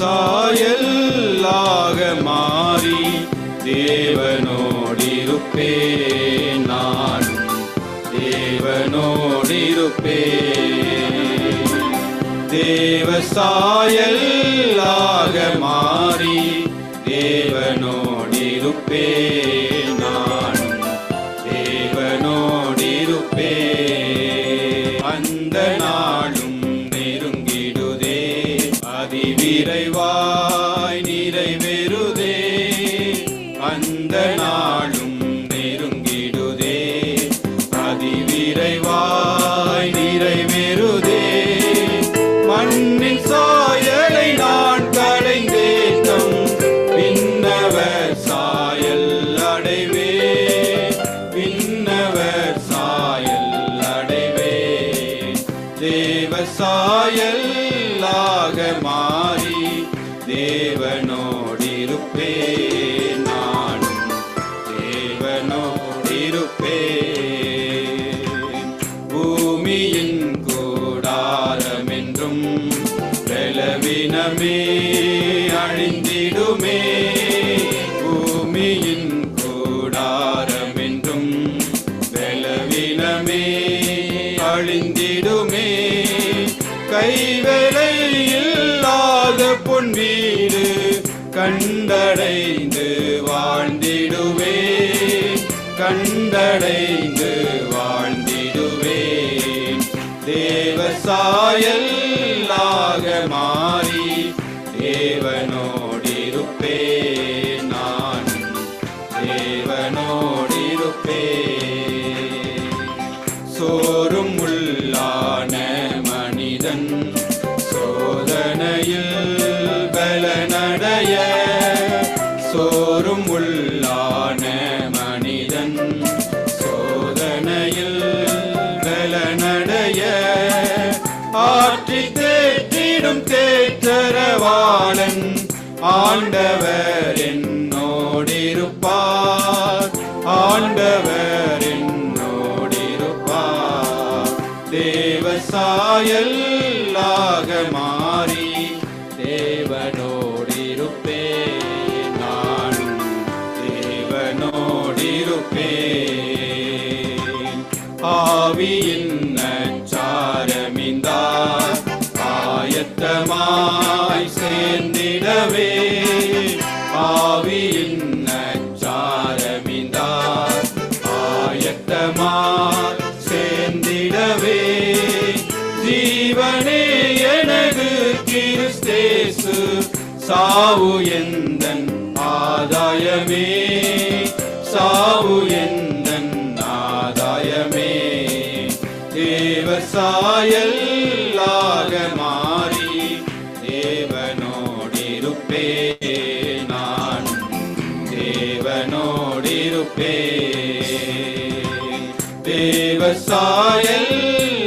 சாயல்லாக மாறி தேவனோடிருப்பே நான். தேவனோடிருப்பே தேவ சாயல்லாக மாறி தேவனோடிருப்பே விரைவாய் நிறைவேறுதே அந்த நான் சாயல்லாக மாறி தேவனோடிருப்பே நானும் தேவனோடிருப்பே பூமியின் கூடாரமென்றும் பலவீனமே கைவேலை இல்லாத பொன் வீடு கண்டடைந்து வாழ்ந்திடுவே. கண்டடைந்து வாழ்ந்திடுவே. தேவசாயல்லாக மாறி உள்ளான மனிதன் சோதனையில் பலனடைய ஆற்றி தேற்றிடும் தேற்றரவாளன் ஆண்டவர் என்னோடிருப்பார் ஆண்டவர் என்னோடிருப்பார் தேவ மாறி ஆவியின் நச்சாரமிந்தார் ஆயத்தமாய் சேர்ந்திடவே. ஆவியின் நச்சாரமிந்தார் ஆயத்தமாய் சேர்ந்திடவே. ஜீவனே எனது கிறிஸ்தேசு. சாவு எந்தன் ஆதாயமே. சாவு என் சாயல்லாக மாறி தேவனோடிருப்பே நான். தேவனோடிருப்பே தேவ சாயல்